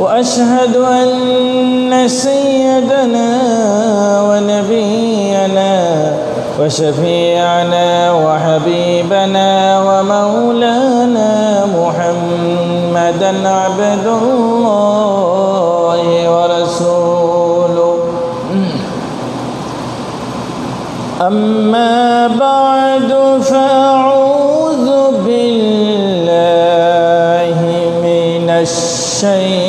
وأشهد أن سيدنا ونبينا وشفيعنا وحبيبنا ومولانا محمدا عبد الله ورسوله. أما بعد فأعوذ بالله من الشيطان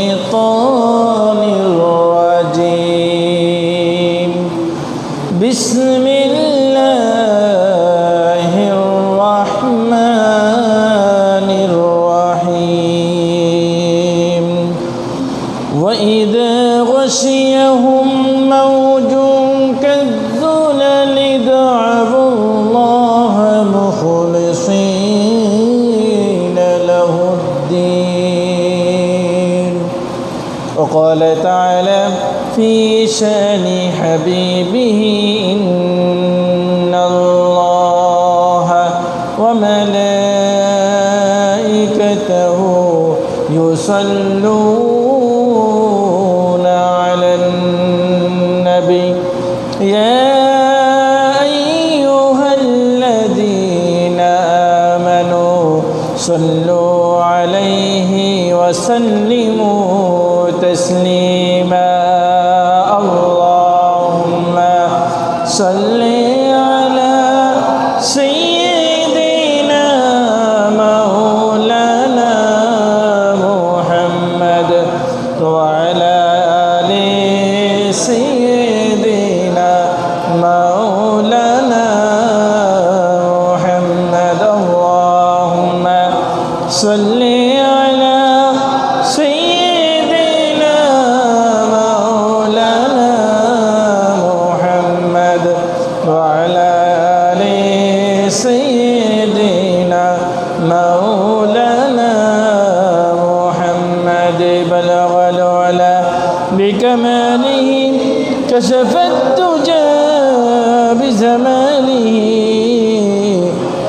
وإذا غشيهم موج كالذلل دعوا الله مخلصين له الدين وقال تعالى في شان حبيبه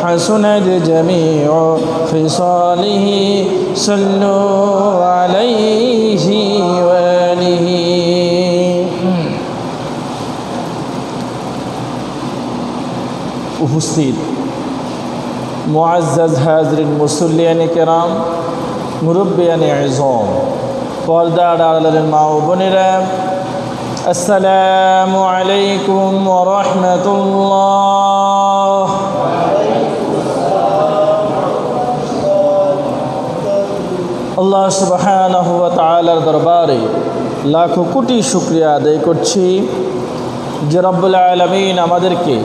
حسنت جميع خصاله صلوا عليه وآله উপস্থিত মুআজ্জাজ হাজরিন মুসল্লিয়ানি কেরাম মুরব্বিয়ানি আজম পর্দার আড়ালের মা ও বোনেরা আসসালামু আলাইকুম ওরহমতুল্লাহ আল্লাহ সুবহানাহু ওয়া তাআলার দরবারে লাখো কোটি শুক্রিয়া আদায় করছি যে রব্বুল আলমিন আমাদেরকে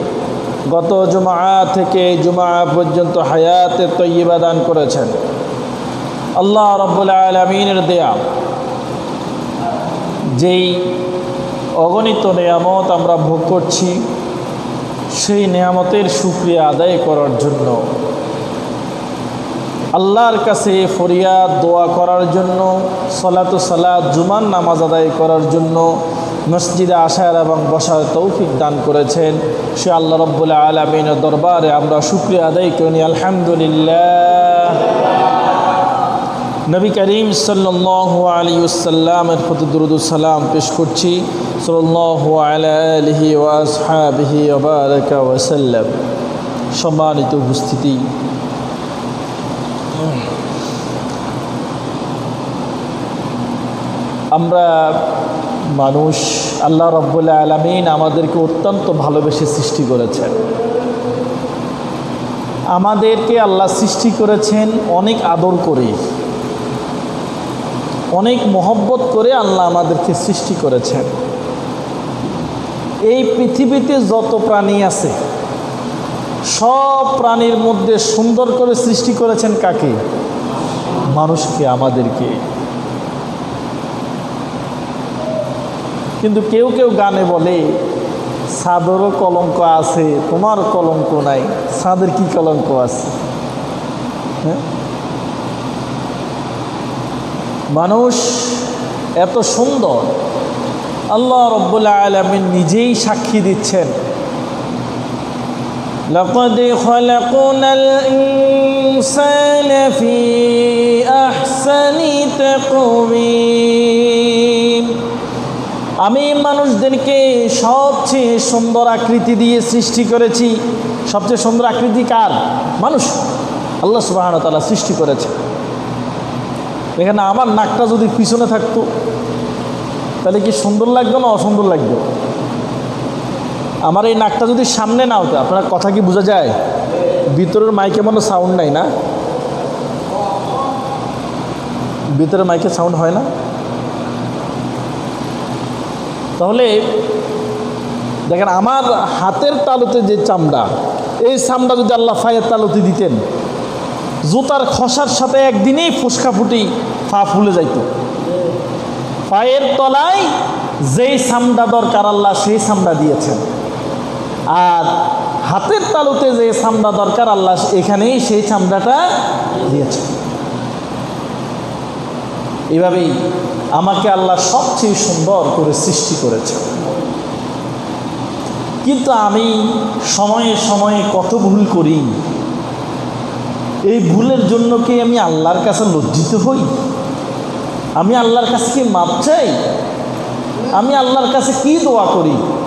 গত জুমা থেকে জুমা পর্যন্ত হায়াতে তৈবা দান করেছেন। আল্লাহ রব্বুল আলমিনের দেয়া, যেই অগণিত নিয়ামত আমরা ভোগ করছি, সেই নিয়ামতের সুক্রিয়া আদায় করার জন্য আল্লাহর কাছে ফরিয়াদ, দোয়া করার জন্য, সলাত সালাদ জুমান নামাজ আদায় করার জন্য মসজিদে আসার এবং বসার তৌফিক দান করেছেন। সে আল্লাহ রব্বুল্লাহ আলমিনের দরবারে আমরা শুক্রিয়া আদায় করি। আলহামদুলিল্লাহ। নবী করিম আলিউসাল্লামের প্রতি দুরুদুসালাম পেশ করছি। সাল্লাহ আলহি সম্মানিত উপস্থিতি। আমরা মানুষ, আল্লাহ রব্বুল্লাহ আলমিন আমাদেরকে অত্যন্ত ভালোবেসে সৃষ্টি করেছেন। আমাদেরকে আল্লাহ সৃষ্টি করেছেন অনেক আদর করে, অনেক মহব্বত করে আল্লাহ আমাদেরকে সৃষ্টি করেছেন। এই পৃথিবীতে যত প্রাণী আছে সব প্রাণীর মধ্যে সুন্দর করে সৃষ্টি করেছেন কাকে? মানুষকে, আমাদেরকে। কিন্তু কেউ কেউ গানে বলে, সাদেরও কলঙ্ক আছে, তোমার কলঙ্ক নাই। সাদের কি কলঙ্ক আছে? হ্যাঁ? মানুষ এত সুন্দর। আল্লাহ রব্বুল্লা আলমিন নিজেই সাক্ষী দিচ্ছেন। لقد خلقنا الإنسان في أحسن تقويم আমি মানুষদেরকে সবচেয়ে সুন্দর আকৃতি দিয়ে সৃষ্টি করেছি সবচেয়ে সুন্দর আকৃতি কার মানুষ আল্লাহ সুবাহন তালা সৃষ্টি করেছে এখানে আমার নাকটা যদি পিছনে থাকতো তাহলে কি সুন্দর লাগতো না অসুন্দর লাগতো আমার এই নাকটা যদি সামনে না হতো আপনার কথা কি বোঝা যায়? ভিতরের মাইকে মনে সাউন্ড নাই না? ভিতরের মাইকে সাউন্ড হয় না? তাহলে দেখেন, আমার হাতের তালুতে যে চামড়া, এই চামড়া যদি আল্লাহ ফায়ের তালুতে দিতেন, জুতার খসার সাথে একদিনেই ফুসকা ফুটি ফা ফুলে যাইত। পায়ের তলায় যেই সামড়া দরকার আল্লাহ সেই সামড়া দিয়েছেন। আর হাতের তালুতে যে চামড়া দরকার, আল্লাহ এখানেই সেই চামড়াটা দিয়েছে। এভাবেই আমাকে আল্লাহ সবচেয়ে সুন্দর করে সৃষ্টি করেছে। কিন্তু আমি সময়ে সময়ে কত ভুল করি? এই ভুলের জন্য কি আমি আল্লাহর কাছে লজ্জিত হই? আমি আল্লাহর কাছে কি মাপ চাই? আমি আল্লাহর কাছে কি দোয়া করি?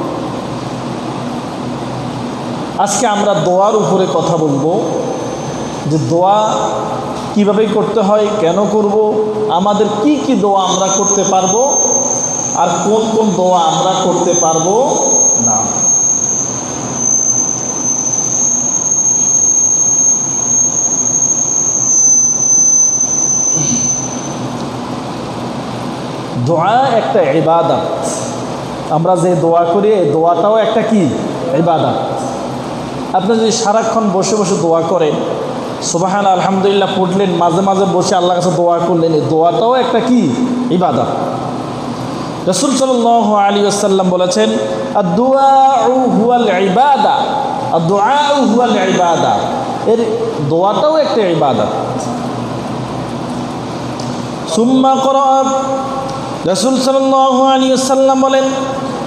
আজকে আমরা দোয়ার উপরে কথা বলব, যে দোয়া কীভাবে করতে হয়, কেন করব, আমাদের কি কি দোয়া আমরা করতে পারব, আর কোন কোন দোয়া আমরা করতে পারব না। দোয়া একটা ইবাদত। আমরা যে দোয়া করি, এই দোয়াটাও একটা কি? ইবাদত। আপনি যদি সারাক্ষণ বসে বসে দোয়া করেন সুবাহান আলহামদুলিল্লাহ পড়লেন, মাঝে মাঝে বসে আল্লাহর কাছে দোয়া করলেন, এই দোয়াটাও একটা কি? ইবাদত। রসুল সাল আলী আসাল্লাম বলেছেন ইবাদা হুয়াল ইবাদা। এর দোয়াটাও একটা ইবাদত। সুম্মা কর, রসুল সাল আলী আসাল্লাম বলেন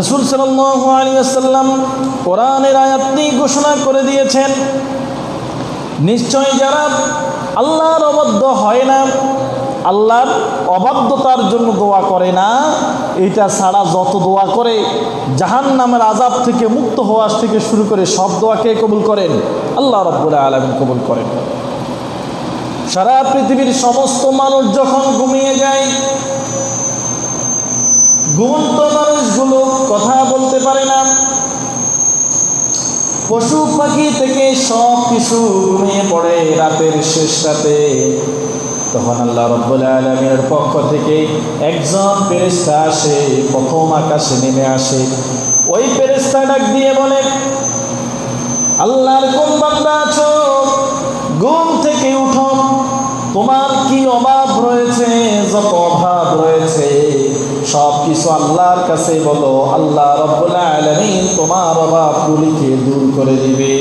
রসুল সাল্লাহ আলী আসাল্লাম কোরআনের আয়াতটি ঘোষণা করে দিয়েছেন, নিশ্চয় যারা আল্লাহর অবদ্ধ হয় না, আল্লাহর অবাধ্যতার জন্য দোয়া করে না, এটা ছাড়া যত দোয়া করে জাহান নামের আজাব থেকে মুক্ত হওয়ার থেকে শুরু করে সব দোয়াকে কবুল করেন? আল্লাহ রব্বুল আলমিন কবুল করেন। সারা পৃথিবীর সমস্ত মানুষ যখন ঘুমিয়ে যায় ঘুমন্ত মানুষগুলো কথা বলতে পারে না। পশু পাখি থেকে সব কিছু ঘুমিয়ে পড়ে রাতের শেষ রাতে। তখন আল্লাহ রব্বুল আলমের পক্ষ থেকে একজন ফেরেস্তা আসে, প্রথম আকাশে নেমে আসে। ওই ফেরেস্তা ডাক দিয়ে বলে, আল্লাহর কোন বান্দা আছো? ঘুম থেকে উঠো। তোমার কি অভাব রয়েছে? যত অভাব রয়েছে সব কিছু আল্লাহর কাছে বলো, আল্লাহ রব্বুল আলমিন তোমার অভাবগুলিকে দূর করে দিবে।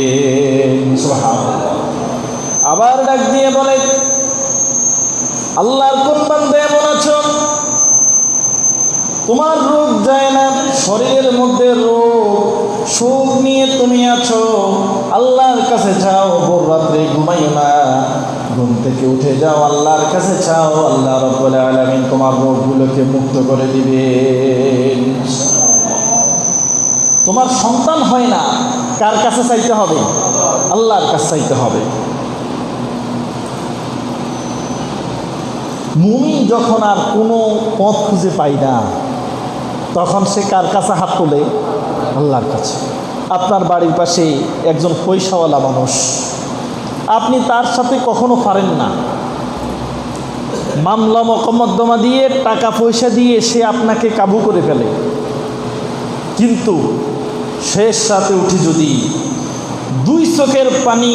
আবার ডাক দিয়ে বলে, আল্লাহর কোন এমন আছো তোমার রোগ যায় না, শরীরের মধ্যে রোগ, সুখ নিয়ে তুমি আছো। আল্লাহর কাছে যাও ভোর রাত্রে ঘুমাইও না। ঘুম থেকে উঠে যাও, আল্লাহর কাছে চাও, আল্লাহ রব্বুল আলামিন তোমার রোগগুলোকে মুক্ত করে দিবে তোমার সন্তান হয় না, কার কাছে চাইতে হবে? আল্লাহর কাছে চাইতে হবে। মুমিন যখন আর কোনো পথ খুঁজে পাই না, তখন সে কার কাছে হাত তোলে? আল্লাহর কাছে। আপনার বাড়ির পাশে একজন পয়সাওয়ালা মানুষ। আপনি তার সাথে কখনো পারেন না। মামলা মকমদ্দমা দিয়ে টাকা পয়সা দিয়ে সে আপনাকে কাবু করে ফেলে। কিন্তু শেষ সাথে উঠে যদি দুই চোখের পানি,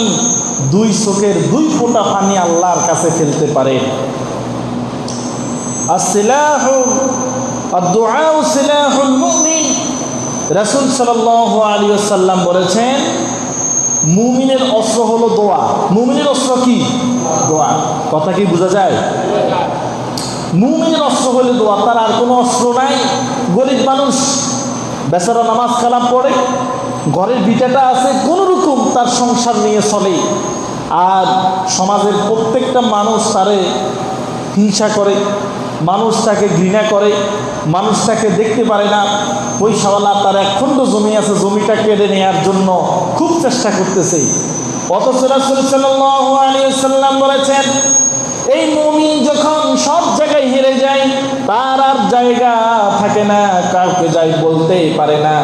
দুই চোখের দুই ফোঁটা পানি আল্লাহর কাছে ফেলতে পারেন রাসুল সাল আলী আসাল্লাম বলেছেন, মুমিনের অস্ত্র হলো দোয়া। মুমিনের অস্ত্র কি? দোয়া। কথা কি বোঝা যায়? মুমিনের অস্ত্র হলে দোয়া। তার আর কোনো অস্ত্র নাই। গরিব মানুষ বেচারা নামাজ কালাম পড়ে। ঘরের বিটাটা আছে। কোনো রকম তার সংসার নিয়ে চলে। আর সমাজের প্রত্যেকটা মানুষ তারে হিংসা করে। মানুষ তাকে ঘৃণা করে। মানুষ তাকে দেখতে পারে না। পয়সাওয়ালা তার এক খণ্ড জমি আছে। জমিটা কেড়ে নেওয়ার জন্য খুব চেষ্টা করতেছে। অথচ রাসূল সাল্লাল্লাহু আলাইহি সাল্লাম বলেছেন, এই মুমিন যখন সব জায়গায় হেরে যায়, তার আর জায়গা থাকে না, কাউকে যাই বলতেই পারে না।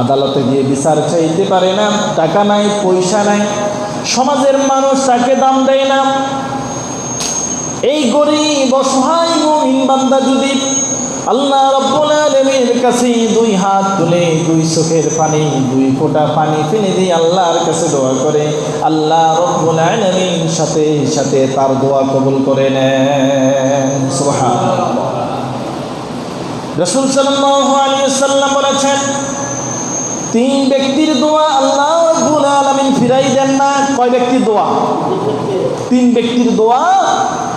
আদালতে গিয়ে বিচার চাইতে পারে না, টাকা নাই, পয়সা নাই, সমাজের মানুষ তাকে দাম দেয় না। এই গরিব, অসহায় মুমিন বান্দা যদি আল্লাহ রব্বুল আলামিনের কাছে দুই হাত তুলে, দুই চোখের পানি, দুই ফোঁটা পানি ফেলে দিয়ে আল্লাহর কাছে দোয়া করে। আল্লাহ রব্বুল আলামিন সাথে সাথে তার দোয়া কবুল করে নেন। রাসূল সাল্লাম বলেছেন, তিন ব্যক্তির দোয়া আল্লাহ রব্বুল আলামিন ফিরাই দেন না। কয় ব্যক্তির দোয়া? তিন ব্যক্তির দোয়া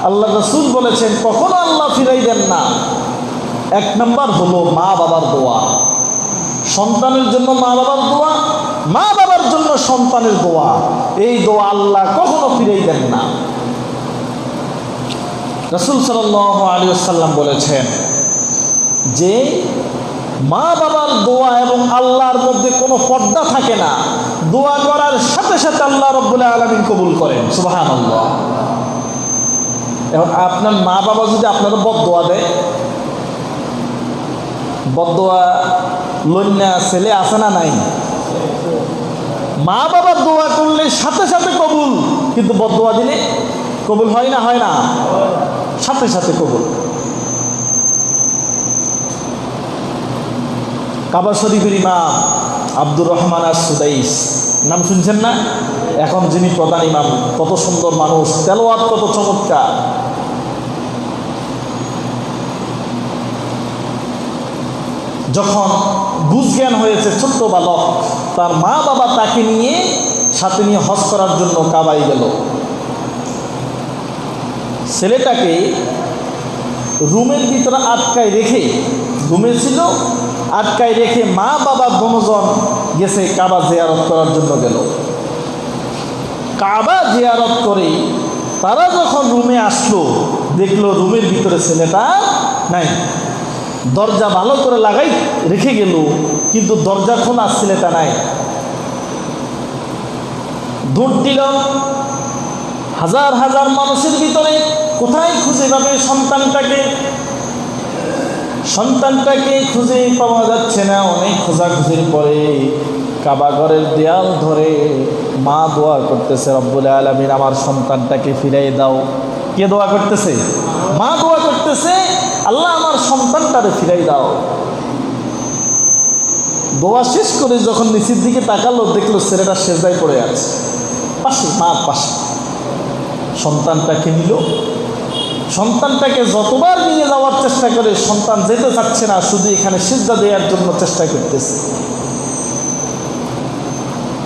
আল্লাহ রসুল বলেছেন, কখনো আল্লাহ ফিরাই দেন না। এক নম্বর হলো মা বাবার দোয়া। সন্তানের জন্য মা বাবার দোয়া, মা বাবার জন্য সন্তানের দোয়া। এই দোয়া আল্লাহ কখনো ফিরেই দেন না। রসুল সাল আলী সাল্লাম বলেছেন যে, মা বাবার দোয়া এবং আল্লাহর মধ্যে কোনো পর্দা থাকে না। দোয়া করার সাথে সাথে আল্লাহ রব্বুল্লাহ আলমিন কবুল করেন। সুবাহান আল্লাহ এখন আপনার মা বাবা যদি আপনারা দোয়া দেয় বদোয়া লন্যা ছেলে আছে না নাই? মা বাবা দোয়া করলে সাথে সাথে কবুল, কিন্তু বদোয়া দিলে কবুল হয় না হয় না? সাথে সাথে কবুল। কাবা শরীফের ইমাম আব্দুর রহমান আর সুদাইস নাম শুনছেন না? এখন যিনি প্রধান ইমাম, কত সুন্দর মানুষ তেলোয়াত কত চমৎকার। যখন বুঝজ্ঞান হয়েছে ছোট্ট বালক, তার মা বাবা তাকে নিয়ে সাথে নিয়ে হজ করার জন্য কাবাই গেল। ছেলেটাকে রুমের ভিতরে আটকায় রেখে, রুমে ছিল, আটকায় রেখে মা বাবা দনোজন গেছে কাবা জিয়ারত করার জন্য গেল। কাবা জিয়ারত করে তারা যখন রুমে আসলো, দেখল রুমের ভিতরে ছেলেটা নাই। দরজা ভালো করে লাগাই রেখে গেল, কিন্তু দরজা খোলা ছেলেটা নাই। দৌড় দিল, হাজার হাজার মানুষের ভিতরে কোথায় খুঁজে পাবে সন্তানটাকে? সন্তানটাকে খুঁজে পাওয়া যাচ্ছে না, অনেক খোঁজাখুঁজির পরে কাবাঘরের দেয়াল ধরে মা দোয়া করতেছে, রব্বুল আলমিন আমার সন্তানটাকে ফিরাই দাও। কে দোয়া করতেছে? মা দোয়া করতেছে আল্লাহ আমার সন্তানটারে ফিরাই দাও। দোয়া শেষ করে যখন নিচের দিকে তাকালো, দেখল ছেলেটা সেজদায় পড়ে আছে। পাশে, মার পাশে। সন্তানটাকে নিল। সন্তানটাকে যতবার নিয়ে যাওয়ার চেষ্টা করে, সন্তান যেতে চাচ্ছে না, শুধু এখানে সিজদা দেওয়ার জন্য চেষ্টা করতেছে।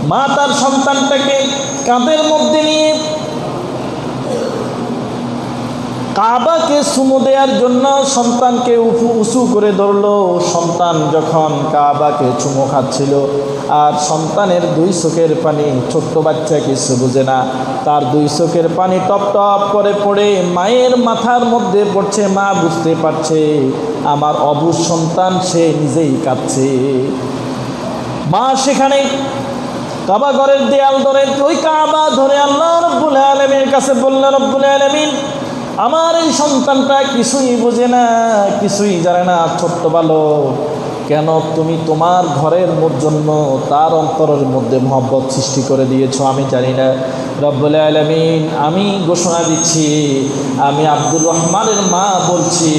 মা তার সন্তানটাকে কাঁধের মধ্যে নিয়ে কাবাকে সুমো দেওয়ার জন্য সন্তানকে উফু উঁচু করে ধরলো। সন্তান যখন কাবাকে চুমো খাচ্ছিল, আর সন্তানের দুই চোখের পানি, ছোট্ট বাচ্চা কিছু বুঝে না। তার দুই চোখের পানি টপ টপ করে পড়ে, মায়ের মাথার মধ্যে পড়ছে, মা, বুঝতে পারছে, আমার অবুজ সন্তান, সে নিজেই কাঁদছে। মা সেখানে কাবা ঘরের দেয়াল ধরে, ওই কাবা ধরে আল্লাহ রব্বুল আলমীর কাছে বলল, রব্বুল আলমিন আমার এই সন্তানটা কিছুই বোঝে না, কিছুই জানে না, ছোট্ট ভালো কেন তুমি তোমার ঘরের জন্য তার অন্তরের মধ্যে মহব্বত সৃষ্টি করে দিয়েছ, আমি জানি না। রব্বুল আলমিন, আমি ঘোষণা দিচ্ছি, আমি আব্দুর রহমানের মা বলছি,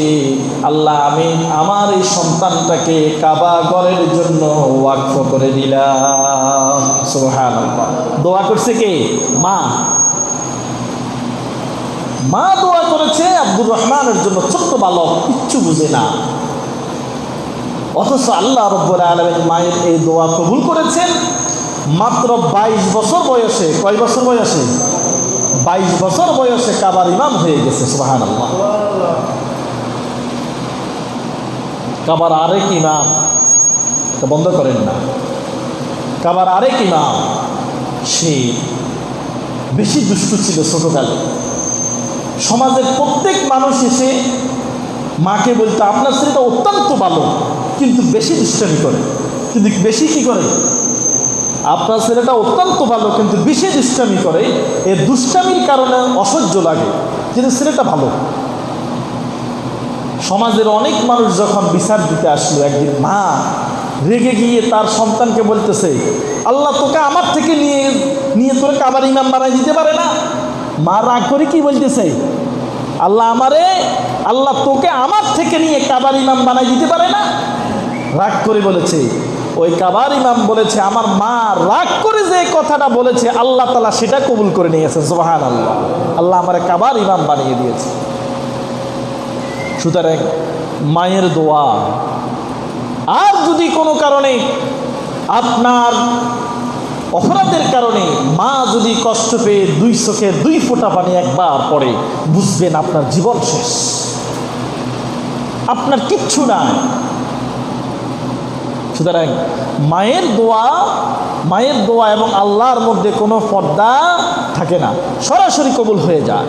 আল্লাহ আমি আমার এই সন্তানটাকে কাবা ঘরের জন্য ওয়াকফ করে দিলাম। সুবহান দোয়া করছে কে? মা। মা দোয়া করেছে, আব্দুর রহমানের জন্য ছোট্ট বালক, কিচ্ছু বুঝে না। অথচ আল্লাহ রব্বুল আলমের মায়ের এই দোয়া কবুল করেছেন মাত্র বাইশ বছর বয়সে। কয় বছর বয়সে? বাইশ বছর বয়সে কাবার ইমাম হয়ে গেছে সুবাহান আল্লাহ কাবার আরেক ইমাম বন্ধ করেন না। কাবার আরেক ইমাম, সে বেশি দুষ্টু ছিল ছোটকালে। সমাজের প্রত্যেক মানুষ এসে মাকে বলতো, আপনার ছেলেটা অত্যন্ত ভালো, কিন্তু বেশি দুষ্টামি করে। কিন্তু বেশি কি করে? আপনার ছেলেটা অত্যন্ত ভালো, কিন্তু বেশি দুষ্টামি করে। এর দুষ্টামির কারণে অসহ্য লাগে কিন্তু ছেলেটা ভালো। সমাজের অনেক মানুষ যখন বিচার দিতে আসলো, একদিন মা রেগে গিয়ে তার সন্তানকে বলতেছে, আল্লাহ তোকে আমার থেকে নিয়ে নিয়ে তোর কাবার ইমাম বানাই দিতে পারে না? মা রাগ করে কি বলতেছে? আল্লাহ আমারে, আল্লাহ তোকে আমার থেকে নিয়ে কাবার ইমাম বানাই দিতে পারে না? রাগ করে বলেছে। ওই কাবার ইমাম বলেছে, আমার মা রাগ করে যে কথাটা বলেছে, আল্লাহ তালা সেটা কবুল করে নিয়েছে সোহান আল্লাহ আল্লাহ আমার কাবার ইমাম বানিয়ে দিয়েছে। সুতরাং মায়ের দোয়া, আর যদি কোনো কারণে আপনার অপরাধের কারণে মা যদি কষ্ট পেয়ে দুই চোখে দুই ফোঁটা পানি একবার পড়ে, বুঝবেন আপনার জীবন শেষ। আপনার কিচ্ছু নাই। সুতরাং মায়ের দোয়া মায়ের দোয়া এবং আল্লাহর মধ্যে কোনো পর্দা থাকে না। সরাসরি কবুল হয়ে যায়।